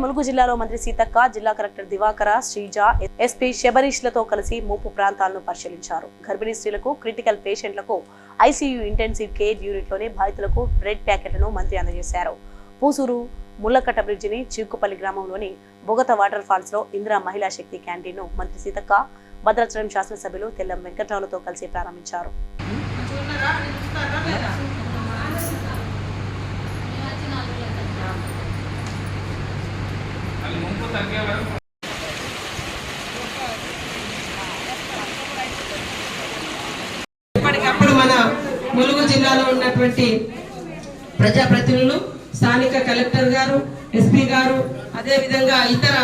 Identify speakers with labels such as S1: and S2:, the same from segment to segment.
S1: ములుగు జిల్లాలో మంత్రి సీతక్క జిల్లా collector Divakara Sreeja S P శబరీష్లతో కలిసి ముప్పు ప్రాంతాలను పరిశీలించారు. గర్భిణీ స్త్రీలకు క్రిటికల్ పేషెంట్లకు ఐసీయూ ఇంటెన్సివ్ కేర్ యూనిట్లోని బాధితులకు బ్రెడ్ ప్యాకెట్లను మంత్రి అందజేశారు. పూసూరు ముల్లకట్ట బ్రిడ్జిని చిక్కుపల్లి గ్రామంలోని బొగత వాటర్ ఫాల్స్లో ఇందిరా మహిళా శక్తి క్యాంటీన్ను మంత్రి సీతక్క భద్రాచలం శాసనసభ్యులు తెల్లం వెంకట్రావులతో కలిసి ప్రారంభించారు.
S2: తగ్గే వరకు
S3: ఇప్పటికప్పుడు మన ములుగు జిల్లాలో ఉన్నటువంటి ప్రజాప్రతినిధులు స్థానిక కలెక్టర్ గారు ఎస్పీ గారు అదేవిధంగా ఇతర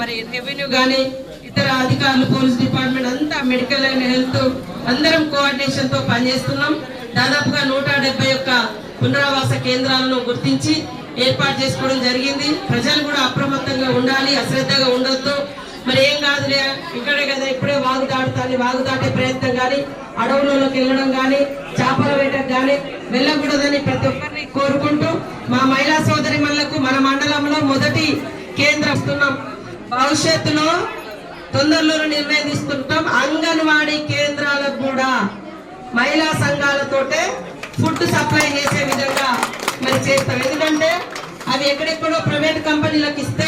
S3: మరి రెవెన్యూ కానీ ఇతర అధికారులు పోలీస్ డిపార్ట్మెంట్ అంతా మెడికల్ అండ్ హెల్త్ అందరం కోఆర్డినేషన్తో పనిచేస్తున్నాం. దాదాపుగా నూట డెబ్బై ఒక్క పునరావాస కేంద్రాలను గుర్తించి ఏర్పాటు చేసుకోవడం జరిగింది. ప్రజలు కూడా అప్రమ శ్రద్ధగా అశ్రద్ధగా ఉండొద్దు. మరి ఏం కాదులే ఇక్కడే కదా ఇప్పుడే వాగు దాటుతాని వాగు దాటే ప్రయత్నం కానీ అడవులలోకి వెళ్ళడం కానీ చేపల వేటకు కానీ వెళ్ళకూడదని ప్రతి ఒక్కరిని కోరుకుంటూ మా మహిళా సోదరి మన మండలంలో మొదటి కేంద్రం ఇస్తున్నాం భవిష్యత్తులో తొందరలో నిర్ణయం తీసుకుంటాం. అంగన్వాడీ కేంద్రాలకు కూడా మహిళా సంఘాలతోటే ఫుడ్ సప్లై చేసే విధంగా మరి చేస్తాం. ఎందుకంటే అవి ఎక్కడెక్కడో ప్రైవేట్ కంపెనీలకు ఇస్తే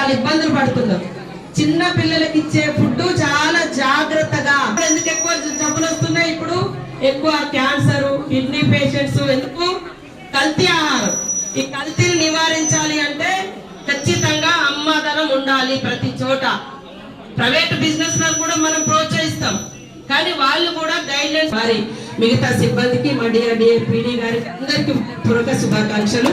S3: రకరకాల ఇబ్బందులు పడుతున్నాం. చిన్న పిల్లలకి ఇచ్చే ఫుడ్ చాలా జాగ్రత్తగా. ఎందుకు ఎక్కువ జబ్బులు వస్తున్నాయి ఇప్పుడు? ఎక్కువ క్యాన్సర్ కిడ్నీ పేషెంట్స్ ఎందుకు? కల్తీ ఆహారం. ఈ కల్తీని నివారించాలి అంటే ఖచ్చితంగా అమ్మాదనం ఉండాలి ప్రతి చోట. ప్రైవేట్ బిజినెస్లను కూడా మనం ప్రోత్సహిస్తాం. కానీ వాళ్ళు కూడా గైడ్లైన్స్ మరి మిగతా సిబ్బందికి మా డిఆర్డిఏ పీడీ గారికి అందరికీ పూర్వక శుభాకాంక్షలు.